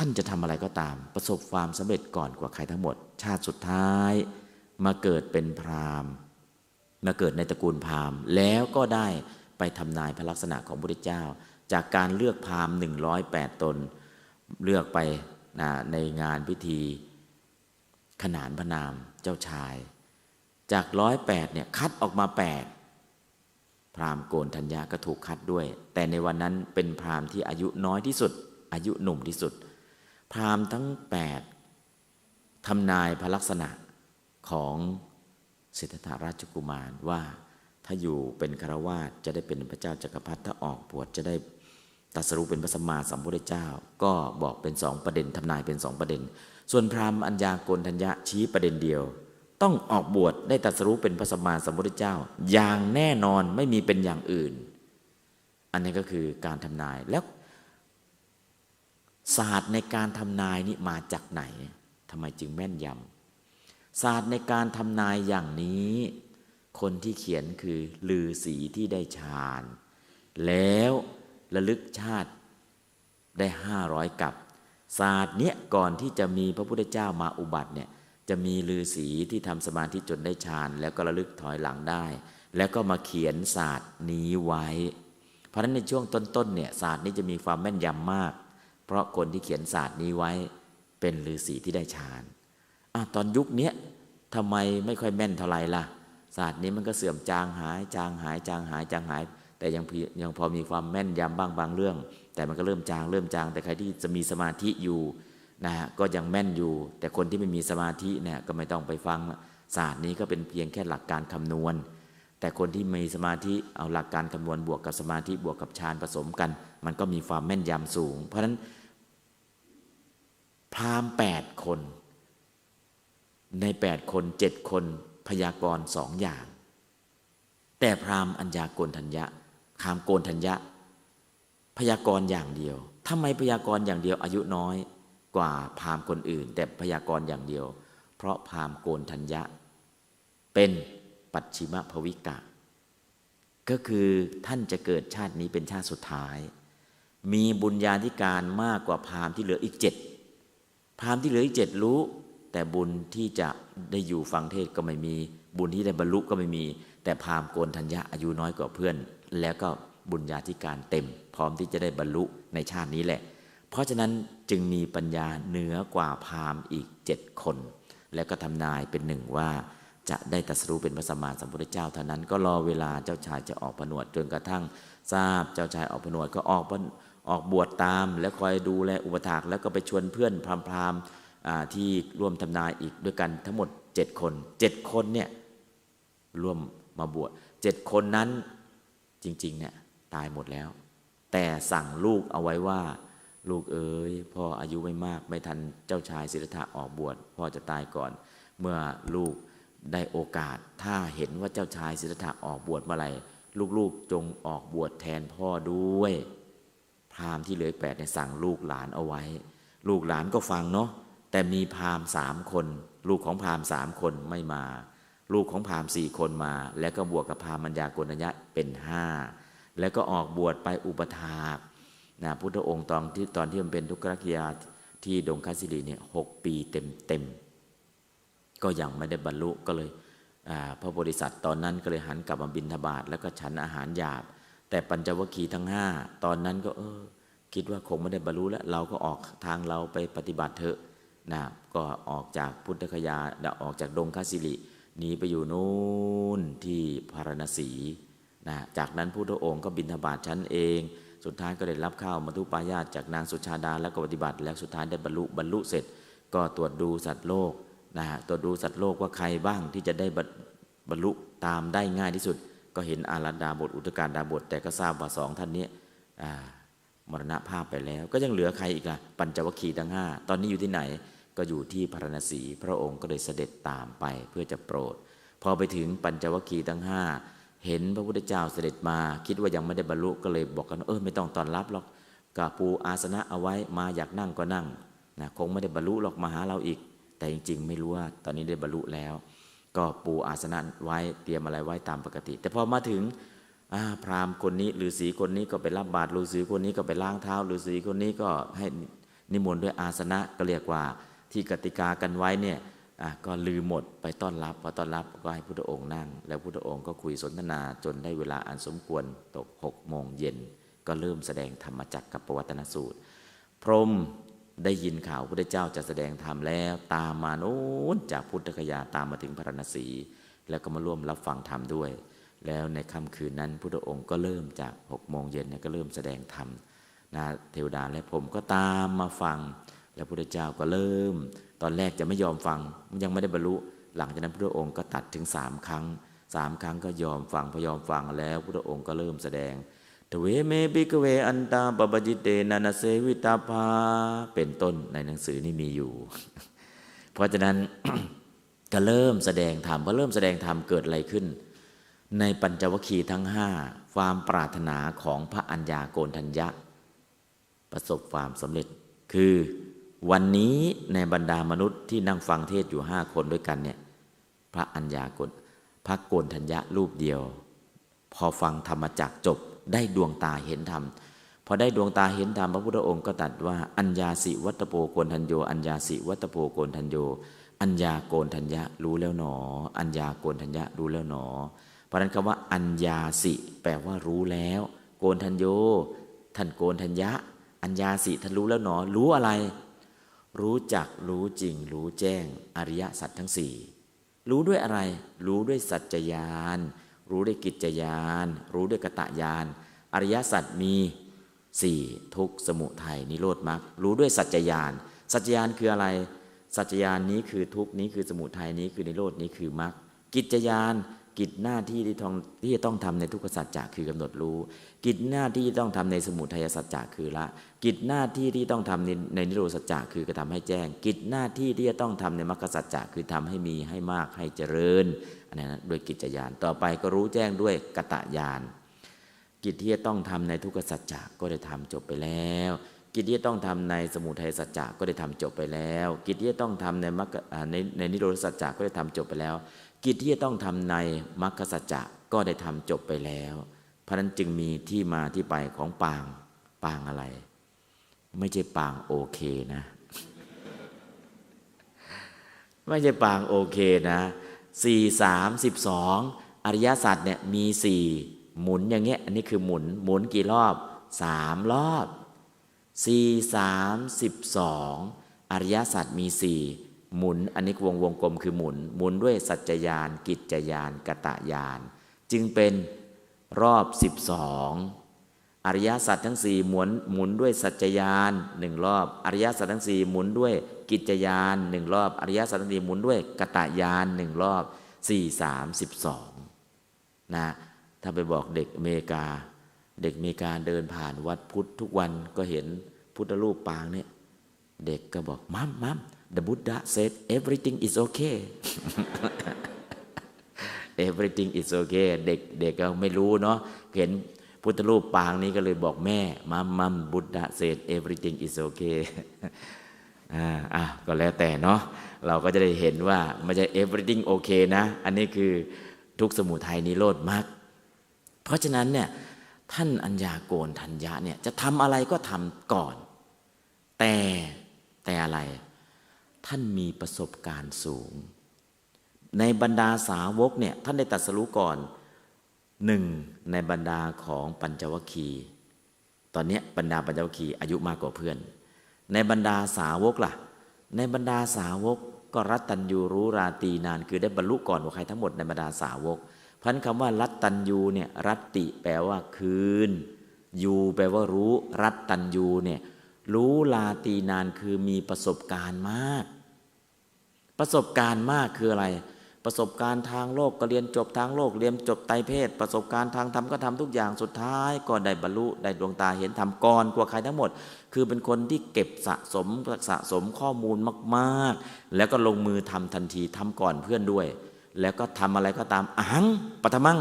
ท่านจะทำอะไรก็ตาม ประสบความสำเร็จก่อนกว่าใครทั้งหมด ชาติสุดท้ายมาเกิดเป็นพราหมณ์ มาเกิดในตระกูลพราหมณ์ แล้วก็ได้ไปทำนายพระลักษณะของพระพุทธเจ้า จากการเลือกพราหมณ์108 ตน เลือกไปนะในงานพิธีขนานพระนามเจ้าชาย จากร้อยแปดเนี่ยคัดออกมาแปดพราหมณ์โกนธัญญาก็ถูกคัดด้วย แต่ในวันนั้นเป็นพราหมณ์ที่อายุน้อยที่สุด อายุหนุ่มที่สุด พราหมณ์ทั้งแปดทำนายพลักษณะของสิทธัตถราชกุมารว่าถ้าอยู่เป็นคารวาสจะได้เป็นพระเจ้าจักรพรรดิถ้าออกบวชจะได้ตัสรู้เป็นพระสัมมาสัมพุทธเจ้า ก็บอกเป็นสองประเด็นทำนายเป็นสองประเด็น ส่วนพราหมณ์อัญญาโกณทัญญะชี้ประเด็นเดียว ต้องออกบวชได้ตัสรู้เป็นพระสัมมาสัมพุทธเจ้า อย่างแน่นอนไม่มีเป็นอย่างอื่น อันนี้ก็คือการทำนายแล้ว ศาสตร์ในการทำนายนี่มาจากไหนทำไมจึงแม่นยำศาสตร์ในการทำนายอย่างนี้ คนที่เขียนคือลือสีที่ได้ฌาน แล้วระลึกชาติได้ห้าร้อยกับ ศาสตร์เนี้ยก่อนที่จะมีพระพุทธเจ้ามาอุบัติเนี่ยจะมีลือสีที่ทำสมาธิจนได้ฌาน แล้วก็ระลึกถอยหลังได้ แล้วก็มาเขียนศาสตร์นี้ไว้ เพราะฉะนั้นในช่วงต้นๆเนี่ยศาสตร์นี้จะมีความแม่นยำมาก เพราะคนที่เขียนศาสตร์นี้ไว้เป็นฤาษีที่ได้ฌานอะตอนยุคนี้ทำไมไม่ค่อยแม่นเท่าไหร่ล่ะ ศาสตร์นี้มันก็เสื่อมจางหาย จางหาย จางหาย จางหาย แต่ยังยังพอมีความแม่นยำบ้างบางเรื่อง แต่มันก็เริ่มจางเริ่มจาง แต่ใครที่จะมีสมาธิอยู่นะฮะก็ยังแม่นอยู่ แต่คนที่ไม่มีสมาธิเนี่ยก็ไม่ต้องไปฟังศาสตร์นี้ก็เป็นเพียงแค่หลักการคำนวณ แต่คนที่มีสมาธิเอาหลักการคำนวณบวกกับสมาธิบวกกับฌานผสมกัน มันก็มีความแม่นยำสูง เพราะฉะนั้น พราหมณ์แปดคน ในแปดคนเจ็ดคนพยากรณ์สองอย่าง แต่พราหมณ์อัญญาโกณทัญญะพราหมณ์โกณทัญญะ พยากรณ์อย่างเดียวทำไมพยากรณ์อย่างเดียวอายุน้อยกว่าพราหมณ์คนอื่น แต่พยากรณ์อย่างเดียว เพราะพราหมณ์โกณทัญญะ เป็นปัจฉิมภวิกะ ก็คือท่านจะเกิดชาตินี้เป็นชาติสุดท้าย มีบุญญาธิการมากกว่าพราหมณ์ที่เหลืออีกเจ็ด พราหมณ์ที่เหลืออีกเจ็ดรู้ แต่บุญที่จะได้อยู่ฟังเทศก็ไม่มี บุญที่ได้บรรลุก็ไม่มี แต่พราหมณ์โกนทัญญะอายุน้อยกว่าเพื่อน แล้วก็บุญญาธิการเต็ม พร้อมที่จะได้บรรลุในชาตินี้แหละ เพราะฉะนั้นจึงมีปัญญาเหนือกว่าพราหมณ์อีกเจ็ดคน แล้วก็ทำนายเป็นหนึ่งว่าจะได้ตรัสรู้เป็นพระสัมมาสัมพุทธเจ้าเท่านั้นก็รอเวลาเจ้าชายจะออกผนวดจนกระทั่งทราบเจ้าชายออกผนวดก็ออก ออกบวชตามแล้วคอยดูแลอุปถากแล้วก็ไปชวนเพื่อนพรามณ์ที่ร่วมทำนายอีกด้วยกันทั้งหมดเจ็ดคนเจ็ดคนเนี่ยร่วมมาบวชเจ็ดคนนั้นจริงๆเนี่ยตายหมดแล้ว แต่สั่งลูกเอาไว้ว่า ลูกเอ๋ยพ่ออายุไม่มากไม่ทันเจ้าชายสิทธัตถะออกบวชพ่อจะตายก่อน เมื่อลูกได้โอกาส ถ้าเห็นว่าเจ้าชายสิทธัตถะออกบวชเมื่อไหร่ลูกๆจงออกบวชแทนพ่อด้วย พราหมณ์ที่เหลือแปดเนี่ยสั่งลูกหลานเอาไว้ ลูกหลานก็ฟังเนาะแต่มีพราหมณ์สามคน ลูกของพราหมณ์สามคนไม่มา ลูกของพราหมณ์สี่คนมา แล้วก็บวกกับพราหมัญญากณัญญะเป็นห้าแล้วก็ออกบวชไปอุปถากนะพุทธองค์ตอนที่ตอนที่มันเป็นทุกขกิยาที่ดงคัสิรีเนี่ยหกปีเต็มเต็มก็ยังไม่ได้บรรลุก็เลยพระโพธิสัตว์ตอนนั้นก็เลยหันกลับมาบินทบาทแล้วก็ฉันอาหารหยาบ แต่ปัญจวัคคีย์ทั้งห้าตอนนั้นก็เออ คิดว่าคงไม่ได้บรรลุแล้ว เราก็ออกทางเราไปปฏิบัติเถอะนะก็ออกจากพุทธคยาออกจากดงคสิริหนีไปอยู่นู่นที่พารณสีนะจากนั้นพุทธองค์ก็บินทบาทชั้นเอง สุดท้ายก็ได้รับข้าวมัทุปายาตจากนางสุชาดาแล้วก็ปฏิบัติ แล้วสุดท้ายได้บรรลุบรรลุเสร็จ ก็ตรวจดูสัตว์โลกนะฮะตรวจดูสัตว์โลกว่าใครบ้างที่จะได้บรรลุตามได้ง่ายที่สุด ก็เห็นอารัดาบทอุตการดาบท แต่ก็ทราบว่าสองท่านนี้มรณภาพไปแล้ว ก็ยังเหลือใครอีกล่ะปัญจวัคคีย์ทั้งห้าตอนนี้อยู่ที่ไหนก็อยู่ที่พระนศีพระองค์ก็เลยเสด็จตามไปเพื่อจะโปรด พอไปถึงปัญจวัคคีย์ทั้งห้าเห็นพระพุทธเจ้าเสด็จมาคิดว่ายังไม่ได้บรรลุก็เลยบอกกันเออไม่ต้องต้อนรับหรอกกาปูอาสนะเอาไว้มาอยากนั่งก็นั่งนะคงไม่ได้บรรลุหรอกมาหาเราอีก แต่จริง ๆ ไม่รู้ว่าตอนนี้ได้บรรลุแล้ว ก็ปูอาสนะไว้เตรียมอะไรไว้ตามปกติ แต่พอมาถึงพราหมณ์คนนี้ฤาษีคนนี้ก็ไปรับบาตรฤาษีคนนี้ก็ไปล้างเท้าฤาษีคนนี้ก็ให้นิมนต์ด้วยอาสนะก็เรียกว่าที่กติกากันไว้เนี่ยอะก็ลืมหมดไปต้อนรับ พอต้อนรับก็ให้พุทธองค์นั่ง แล้วพุทธองค์ก็คุยสนทนาจนได้เวลาอันสมควรตกหกโมงเย็นก็เริ่มแสดงธรรมจักรกับปวัตนสูตร พรหม ได้ยินข่าวพระเจ้าจะแสดงธรรมแล้ว ตามมาโน้นจากพุทธคยาตามมาถึงพระนศีแล้วก็มาร่วมรับฟังธรรมด้วย แล้วในค่ำคืนนั้นพุทธองค์ก็เริ่มจากหกโมงเย็นเนี่ยก็เริ่มแสดงธรรมนะเทวดาและผมก็ตามมาฟัง แล้วพุทธเจ้าก็เริ่ม ตอนแรกจะไม่ยอมฟังยังไม่ได้บรรลุ หลังจากนั้นพระองค์ก็ตัดถึงสามครั้งสามครั้งก็ยอมฟังพอยอมฟังแล้วพระองค์ก็เริ่มแสดง ทเวเมบิกเวอันตาปปจิเตนานาเสวิตาภาเป็นต้นในหนังสือนี่มีอยู่ เพราะฉะนั้นก็เริ่มแสดงธรรมพอเริ่มแสดงธรรมเกิดอะไรขึ้น ในปัญจวัคคีย์ทั้งห้าความปรารถนาของพระอัญญาโกณทัญญะ ประสบความสำเร็จ คือวันนี้ในบรรดามนุษย์ที่นั่งฟังเทศอยู่ห้าคนด้วยกันเนี่ยพระอัญญาโกณพระโกณทัญญะรูปเดียว พอฟังธรรมจักจบ ได้ดวงตาเห็นธรรมพอได้ดวงตาเห็นธรรมพระพุทธองค์ก็ตรัสว่าอัญญาสิวัตโปโกนทัญโยอัญญาสิวัตโปโกนทัญโยอัญญาโกนทัญญะรู้แล้วหนอ อัญญาโกนทัญญะรู้แล้วหนอ เพราะนั้นคำว่าอัญญาสิ แปลว่ารู้แล้ว โกนทัญโยท่านโกนทัญญะ อัญญาสิท่านรู้แล้วหนอ รู้อะไร รู้จักรู้จริง รู้แจ้ง อริยสัจทั้งสี่รู้ด้วยอะไร รู้ด้วยสัจจญาณ รู้ด้วยกิจญาณรู้ด้วยกตะญาณอริยสัจมีสี่ทุกสมุทัยนิโรธมรรครู้ด้วยสัจจญาณสัจจญาณคืออะไร สัจจญาณนี้คือทุกนี้คือสมุทัยนี้คือนิโรธนี้คือมรรคกิจญาณกิจหน้าที่ที่ต้องที่จะต้องทำในทุกขสัจจะคือกำหนดรู้ กิจหน้าที่ที่ต้องทำในสมุทัยสัจจะคือละ กิจหน้าที่ที่ต้องทำในในนิโรสัจจะคือกระทำให้แจ้ง กิจหน้าที่ที่จะต้องทำในมรรคสัจจะคือทำให้มีให้มากให้เจริญ อันนั้นด้วยกิจญาณต่อไปก็รู้แจ้งด้วยกตะญาณกิจที่จะต้องทำในทุกสัจจะก็ได้ทำจบไปแล้ว กิจที่ต้องทำในสมุทัยสัจจะก็ได้ทำจบไปแล้ว กิจที่ต้องทำในมรรคในในนิโรธสัจจะก็ได้ทำจบไปแล้ว กิจที่จะต้องทำในมรรคสัจจะก็ได้ทำจบไปแล้ว เพราะฉะนั้นจึงมีที่มาที่ไปของปางปางอะไร ไม่ใช่ปางโอเคนะ ไม่ใช่ปางโอเคนะ สี่สามสิบสองอริยสัจเนี่ยมีสี่หมุนอย่างเงี้ย อันนี้คือหมุน หมุนกี่รอบสามรอบสี่สามสิบสองอริยสัจมีสี่หมุน อันนี้วงวงกลมคือหมุน หมุนด้วยสัจจญาณกิจจญาณกตะญาณจึงเป็นรอบสิบส อริยสัจทั้งสี่หมุนหมุนด้วยสัจจญาณหนึ่งรอบ อริยสัจทั้งสี่หมุนด้วยกิจญาณหนึ่งรอบ อริยสัจทั้งสี่หมุนด้วยกตะญาณหนึ่งรอบสี่สามสิบสองนะถ้าไปบอกเด็กอเมริกา เด็กอเมริกาเดินผ่านวัดพุทธทุกวันก็เห็นพุทธรูปปางเนี่ยเด็กก็บอกมัมมัม the Buddha said everything is okay everything is okay เด็กเด็กก็ไม่รู้เนาะเห็น พุทธรูปปางนี้ก็เลยบอกแม่มัมมัม Buddha said everything is okay อ่าอะก็แล้วแต่เนาะเราก็จะได้เห็นว่าไม่ใช่ everything okay นะ อันนี้คือทุกสมุทัยนิโรธมรรคเพราะฉะนั้นเนี่ยท่านอัญญาโกณทัญญะเนี่ยจะทำอะไรก็ทำก่อน แต่แต่อะไรท่านมีประสบการณ์สูง ในบรรดาสาวกเนี่ยท่านได้ตรัสรู้ก่อน หนึ่งในบรรดาของปัญจวัคคีย์ตอนนี้บรรดาปัญจวัคคีย์อายุมากกว่าเพื่อน ในบรรดาสาวกล่ะ ในบรรดาสาวกก็รัตตัญยูรู้ราตีนาน คือได้บรรลุก่อนกว่าใครทั้งหมดในบรรดาสาวกพันคำว่า รัตตัญยูเนี่ยรัตติแปลว่าคืนยูแปลว่ารู้รัตตัญยูเนี่ยรู้ลาตีนานคือมีประสบการณ์มาก ประสบการณ์มากคืออะไร ประสบการณ์ทางโลกก็เรียนจบทางโลกเรียนจบไตเพศ ประสบการณ์ทางธรรมก็ทำทุกอย่างสุดท้าย ก็ได้บรรลุได้ดวงตาเห็นธรรมก่อนกว่าใครทั้งหมด คือเป็นคนที่เก็บสะสมสะสมข้อมูลมาก ๆ แล้วก็ลงมือทำทันทีทำก่อนเพื่อนด้วย แล้วก็ทำอะไรก็ตามอังปัทมัง